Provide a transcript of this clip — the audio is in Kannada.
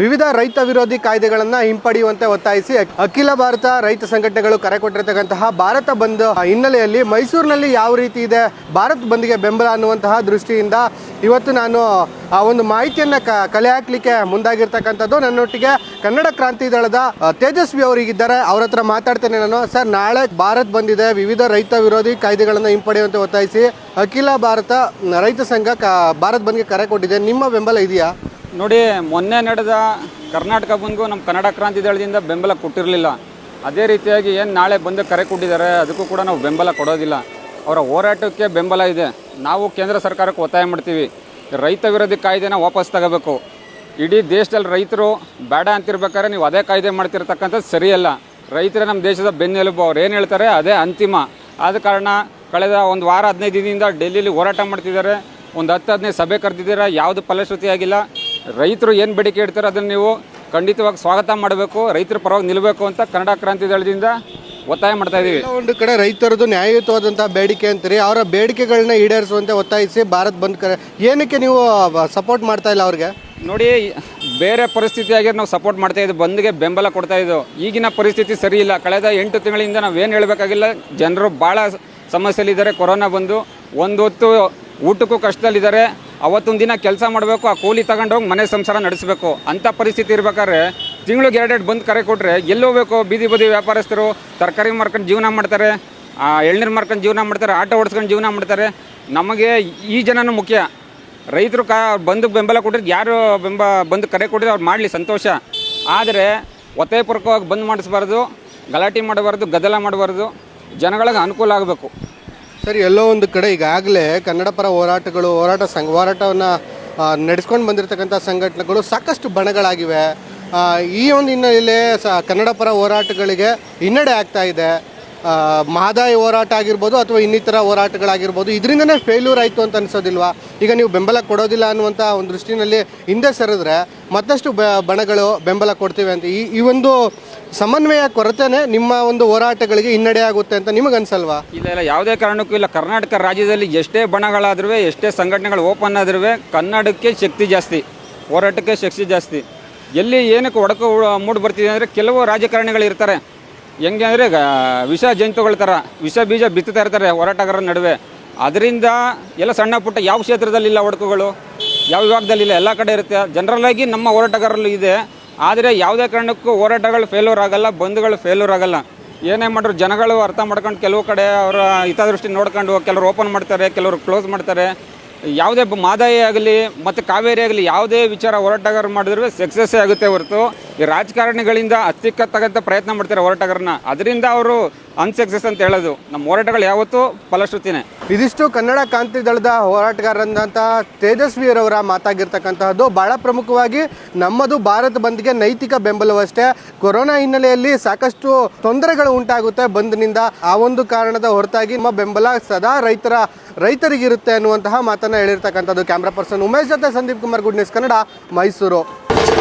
ವಿವಿಧ ರೈತ ವಿರೋಧಿ ಕಾಯ್ದೆಗಳನ್ನ ಹಿಂಪಡೆಯುವಂತೆ ಒತ್ತಾಯಿಸಿ ಅಖಿಲ ಭಾರತ ರೈತ ಸಂಘಟನೆಗಳು ಕರೆ ಕೊಟ್ಟಿರತಕ್ಕಂತಹ ಭಾರತ ಬಂದ್ ಹಿನ್ನೆಲೆಯಲ್ಲಿ ಮೈಸೂರಿನಲ್ಲಿ ಯಾವ ರೀತಿ ಇದೆ, ಭಾರತ್ ಬಂದ್ಗೆ ಬೆಂಬಲ ಅನ್ನುವಂತಹ ದೃಷ್ಟಿಯಿಂದ ಇವತ್ತು ನಾನು ಆ ಒಂದು ಮಾಹಿತಿಯನ್ನ ಕಲೆ ಹಾಕ್ಲಿಕ್ಕೆ ಮುಂದಾಗಿರ್ತಕ್ಕಂಥದ್ದು ನನ್ನೊಟ್ಟಿಗೆ ಕನ್ನಡ ಕ್ರಾಂತಿ ದಳದ ತೇಜಸ್ವಿ ಅವರಿಗಿದ್ದಾರೆ. ಅವ್ರ ಹತ್ರ ಮಾತಾಡ್ತೇನೆ ನಾನು. ಸರ್, ನಾಳೆ ಭಾರತ್ ಬಂದಿದೆ. ವಿವಿಧ ರೈತ ವಿರೋಧಿ ಕಾಯ್ದೆಗಳನ್ನು ಹಿಂಪಡೆಯುವಂತೆ ಒತ್ತಾಯಿಸಿ ಅಖಿಲ ಭಾರತ ರೈತ ಸಂಘ ಭಾರತ್ ಬಂದ್ಗೆ ಕರೆ ಕೊಟ್ಟಿದೆ. ನಿಮ್ಮ ಬೆಂಬಲ ಇದೆಯಾ? ನೋಡಿ, ಮೊನ್ನೆ ನಡೆದ ಕರ್ನಾಟಕ ಬಂದ್ಗೂ ನಮ್ಮ ಕನ್ನಡ ಕ್ರಾಂತಿ ದಳದಿಂದ ಬೆಂಬಲ ಕೊಟ್ಟಿರಲಿಲ್ಲ. ಅದೇ ರೀತಿಯಾಗಿ ಏನು ನಾಳೆ ಬಂದು ಕರೆ ಕೊಟ್ಟಿದ್ದಾರೆ, ಅದಕ್ಕೂ ಕೂಡ ನಾವು ಬೆಂಬಲ ಕೊಡೋದಿಲ್ಲ. ಅವರ ಹೋರಾಟಕ್ಕೆ ಬೆಂಬಲ ಇದೆ. ನಾವು ಕೇಂದ್ರ ಸರ್ಕಾರಕ್ಕೆ ಒತ್ತಾಯ ಮಾಡ್ತೀವಿ. ರೈತ ವಿರೋಧಿ ಕಾಯ್ದೆನ ವಾಪಸ್ ತಗೋಬೇಕು. ಇಡೀ ದೇಶದಲ್ಲಿ ರೈತರು ಬೇಡ ಅಂತಿರ್ಬೇಕಾದ್ರೆ ನೀವು ಅದೇ ಕಾಯ್ದೆ ಮಾಡ್ತಿರ್ತಕ್ಕಂಥದ್ದು ಸರಿಯಲ್ಲ. ರೈತರೇ ನಮ್ಮ ದೇಶದ ಬೆನ್ನೆಲುಬು. ಅವ್ರು ಏನು ಹೇಳ್ತಾರೆ, ಅದೇ ಅಂತಿಮ. ಆದ ಕಾರಣ ಕಳೆದ ಒಂದು ವಾರ, ಹದಿನೈದು ದಿನದಿಂದ ಡೆಲ್ಲಿಲಿ ಹೋರಾಟ ಮಾಡ್ತಿದ್ದಾರೆ. ಒಂದು ಹತ್ತು, ಹದಿನೈದು ಸಭೆ ಕರೆದಿದ್ದೀರಾ. ಯಾವುದು ಫಲಶ್ರುತಿ ಆಗಿಲ್ಲ ರೈತರು ಏನು ಬೇಡಿಕೆ ಇಡ್ತಾರೆ ಅದನ್ನು ನೀವು ಖಂಡಿತವಾಗಿ ಸ್ವಾಗತ ಮಾಡಬೇಕು ರೈತರ ಪರವಾಗಿ ನಿಲ್ಲಬೇಕು ಅಂತ ಕನ್ನಡ ಕ್ರಾಂತಿ ದಳದಿಂದ ಒತ್ತಾಯ ಮಾಡ್ತಾ ಇದ್ದೀವಿ ಒಂದು ಕಡೆ ರೈತರದ್ದು ನ್ಯಾಯಯುತವಾದಂತಹ ಬೇಡಿಕೆ ಅಂತೀರಿ ಅವರ ಬೇಡಿಕೆಗಳನ್ನ ಈಡೇರಿಸುವಂತೆ ಒತ್ತಾಯಿಸಿ ಭಾರತ್ ಬಂದ್ ಕರೆ ಏನಕ್ಕೆ ನೀವು ಸಪೋರ್ಟ್ ಮಾಡ್ತಾ ಇಲ್ಲ ಅವ್ರಿಗೆ? ನೋಡಿ ಬೇರೆ ಪರಿಸ್ಥಿತಿಯಾಗಿ ನಾವು ಸಪೋರ್ಟ್ ಮಾಡ್ತಾ ಇದ್ದೀವಿ ಬಂದ್ಗೆ ಬೆಂಬಲ ಕೊಡ್ತಾ ಇದ್ದೋ ಈಗಿನ ಪರಿಸ್ಥಿತಿ ಸರಿ ಇಲ್ಲ. ಕಳೆದ ಎಂಟು ತಿಂಗಳಿಂದ ನಾವೇನು ಹೇಳಬೇಕಾಗಿಲ್ಲ ಜನರು ಭಾಳ ಸಮಸ್ಯೆಯಲ್ಲಿದ್ದಾರೆ ಕೊರೋನಾ ಬಂದು ಒಂದು ಹೊತ್ತು ಊಟಕ್ಕೂ ಕಷ್ಟದಲ್ಲಿದ್ದಾರೆ. ಅವತ್ತೊಂದು ದಿನ ಕೆಲಸ ಮಾಡಬೇಕು, ಆ ಕೂಲಿ ತಗೊಂಡೋಗಿ ಮನೆ ಸಂಸಾರ ನಡೆಸಬೇಕು. ಅಂಥ ಪರಿಸ್ಥಿತಿ ಇರ್ಬೇಕಾದ್ರೆ ತಿಂಗಳಿಗೆ ಎರಡೆರಡು ಬಂದು ಕರೆ ಕೊಟ್ಟರೆ ಎಲ್ಲಿ ಹೋಗ್ಬೇಕು ಬೀದಿ ಬದಿ ವ್ಯಾಪಾರಸ್ಥರು ತರಕಾರಿ ಮಾರ್ಕೊಂಡು ಜೀವನ ಮಾಡ್ತಾರೆ ಎಳ್ನೀರು ಮಾರ್ಕೊಂಡು ಜೀವನ ಮಾಡ್ತಾರೆ, ಆಟೋ ಓಡಿಸ್ಕೊಂಡು ಜೀವನ ಮಾಡ್ತಾರೆ. ನಮಗೆ ಈ ಜನನೂ ಮುಖ್ಯ. ರೈತರು ಕಾ ಬಂದು ಬೆಂಬಲ ಕೊಟ್ಟಿದ್ದು ಯಾರು ಬೆಂಬ ಬಂದು ಕರೆ ಕೊಟ್ಟರೆ ಅವ್ರು ಮಾಡಲಿ ಸಂತೋಷ. ಆದರೆ ಒತ್ತಾಯಪೂರ್ವಕವಾಗಿ ಬಂದ್ ಮಾಡಿಸ್ಬಾರ್ದು, ಗಲಾಟೆ ಮಾಡಬಾರ್ದು, ಗದ್ದಲ ಮಾಡಬಾರ್ದು, ಜನಗಳಿಗೆ ಅನುಕೂಲ ಆಗಬೇಕು. ಸರಿ, ಎಲ್ಲೋ ಒಂದು ಕಡೆ ಈಗಾಗಲೇ ಕನ್ನಡ ಪರ ಹೋರಾಟಗಳು, ಹೋರಾಟ ಸಂಘ, ಹೋರಾಟವನ್ನು ನಡೆಸ್ಕೊಂಡು ಬಂದಿರತಕ್ಕಂಥ ಸಂಘಟನೆಗಳು ಸಾಕಷ್ಟು ಬಣಗಳಾಗಿವೆ. ಈ ಒಂದು ಹಿನ್ನೆಲೆಯಲ್ಲಿ ಸ, ಕನ್ನಡ ಪರ ಹೋರಾಟಗಳಿಗೆ ಹಿನ್ನಡೆ ಆಗ್ತಾ ಇದೆ. ಮಹದಾಯಿ ಹೋರಾಟ ಆಗಿರ್ಬೋದು ಅಥವಾ ಇನ್ನಿತರ ಹೋರಾಟಗಳಾಗಿರ್ಬೋದು, ಇದರಿಂದನೇ ಫೇಲ್ಯೂರ್ ಆಯಿತು ಅಂತ ಅನ್ಸೋದಿಲ್ವಾ? ಈಗ ನೀವು ಬೆಂಬಲ ಕೊಡೋದಿಲ್ಲ ಅನ್ನುವಂಥ ಒಂದು ದೃಷ್ಟಿನಲ್ಲಿ ಹಿಂದೆ ಸರಿದ್ರೆ ಮತ್ತಷ್ಟು ಬಣಗಳು ಬೆಂಬಲ ಕೊಡ್ತೀವಿ ಅಂತ. ಈ ಈ ಒಂದು ಸಮನ್ವಯ ಕೊರತೆನೇ ನಿಮ್ಮ ಒಂದು ಹೋರಾಟಗಳಿಗೆ ಹಿನ್ನಡೆ ಆಗುತ್ತೆ ಅಂತ ನಿಮಗೆ ಅನ್ಸಲ್ವಾ? ಇಲ್ಲ ಇಲ್ಲ, ಯಾವುದೇ ಕಾರಣಕ್ಕೂ ಇಲ್ಲ. ಕರ್ನಾಟಕ ರಾಜ್ಯದಲ್ಲಿ ಎಷ್ಟೇ ಬಣಗಳಾದ್ರೂ ಎಷ್ಟೇ ಸಂಘಟನೆಗಳು ಓಪನ್ ಆದ್ರೂ ಕನ್ನಡಕ್ಕೆ ಶಕ್ತಿ ಜಾಸ್ತಿ, ಹೋರಾಟಕ್ಕೆ ಶಕ್ತಿ ಜಾಸ್ತಿ. ಎಲ್ಲಿ ಏನಕ್ಕೆ ಒಡಕು ಮೂಡ್ ಬರ್ತಿದೆ ಅಂದರೆ ಕೆಲವು ರಾಜಕಾರಣಿಗಳು ಇರ್ತಾರೆ. ಹೆಂಗೆ ಅಂದರೆ ವಿಷ ಜಂತುಗಳ ಥರ ವಿಷ ಬೀಜ ಬಿತ್ತುತ್ತಾ ಇರ್ತಾರೆ ಹೋರಾಟಗಾರರ ನಡುವೆ. ಅದರಿಂದ ಎಲ್ಲ ಸಣ್ಣ ಪುಟ್ಟ ಯಾವ ಕ್ಷೇತ್ರದಲ್ಲಿಲ್ಲ ಒಡಕುಗಳು, ಯಾವ ವಿಭಾಗದಲ್ಲಿಲ್ಲ ಎಲ್ಲ ಕಡೆ ಇರುತ್ತೆ. ಜನರಲ್ಲಾಗಿ ನಮ್ಮ ಹೋರಾಟಗಾರರಲ್ಲಿ ಇದೆ. ಆದರೆ ಯಾವುದೇ ಕಾರಣಕ್ಕೂ ಹೋರಾಟಗಳು ಫೇಲ್ಯೂರ್ ಆಗಲ್ಲ ಬಂದ್ಗಳು ಫೇಲ್ಯೂರ್ ಆಗಲ್ಲ. ಏನೇ ಮಾಡ್ರು ಜನಗಳು ಅರ್ಥ ಮಾಡ್ಕೊಂಡು ಕೆಲವು ಕಡೆ ಅವರ ಹಿತದೃಷ್ಟಿ ನೋಡ್ಕೊಂಡು ಕೆಲವರು ಓಪನ್ ಮಾಡ್ತಾರೆ, ಕೆಲವರು ಕ್ಲೋಸ್ ಮಾಡ್ತಾರೆ. ಯಾವುದೇ ಮಾದಾಯಿ ಆಗಲಿ ಮತ್ತು ಕಾವೇರಿ ಆಗಲಿ ಯಾವುದೇ ವಿಚಾರ ಹೋರಾಟಗಾರರು ಮಾಡಿದ್ರೆ ಸಕ್ಸಸ್ಸೇ ಆಗುತ್ತೆ ಹೊರತು. ಈ ರಾಜಕಾರಣಿಗಳಿಂದ ತಗಂತ ಪ್ರಯತ್ನ ಮಾಡ್ತಾರೆ ಹೋರಾಟಗಾರನ ಅದರಿಂದ ಅವರು ಅನ್ಸಕ್ಸಸ್ ಅಂತ ಹೇಳೋದು. ನಮ್ಮ ಹೋರಾಟಗಳು ಯಾವತ್ತೂ ಫಲಶ್ರುತಿನೇ. ಇದಿಷ್ಟು ಕನ್ನಡ ಕಾಂತಿ ದಳದ ಹೋರಾಟಗಾರರಂತ ತೇಜಸ್ವಿಯರವರ ಮಾತಾಗಿರ್ತಕ್ಕಂತಹದ್ದು ಬಹಳ ಪ್ರಮುಖವಾಗಿ ನಮ್ಮದು ಭಾರತ ಬಂದ್ಗೆ ನೈತಿಕ ಬೆಂಬಲವಷ್ಟೇ. ಕೊರೋನಾ ಹಿನ್ನೆಲೆಯಲ್ಲಿ ಸಾಕಷ್ಟು ತೊಂದರೆಗಳು ಉಂಟಾಗುತ್ತೆ ಬಂದ್ನಿಂದ. ಆ ಒಂದು ಕಾರಣದ ಹೊರತಾಗಿ ನಮ್ಮ ಬೆಂಬಲ ಸದಾ ರೈತರ, ರೈತರಿಗಿರುತ್ತೆ ಅನ್ನುವಂತಹ ಮಾತನ್ನ ಹೇಳಿರ್ತಕ್ಕಂಥದ್ದು ಕ್ಯಾಮ್ರಾ ಪರ್ಸನ್ ಉಮೇಶ್ ಜೊತೆ ಸಂದೀಪ್ ಕುಮಾರ್, ಗುಡ್ ನ್ಯೂಸ್ ಕನ್ನಡ, ಮೈಸೂರು.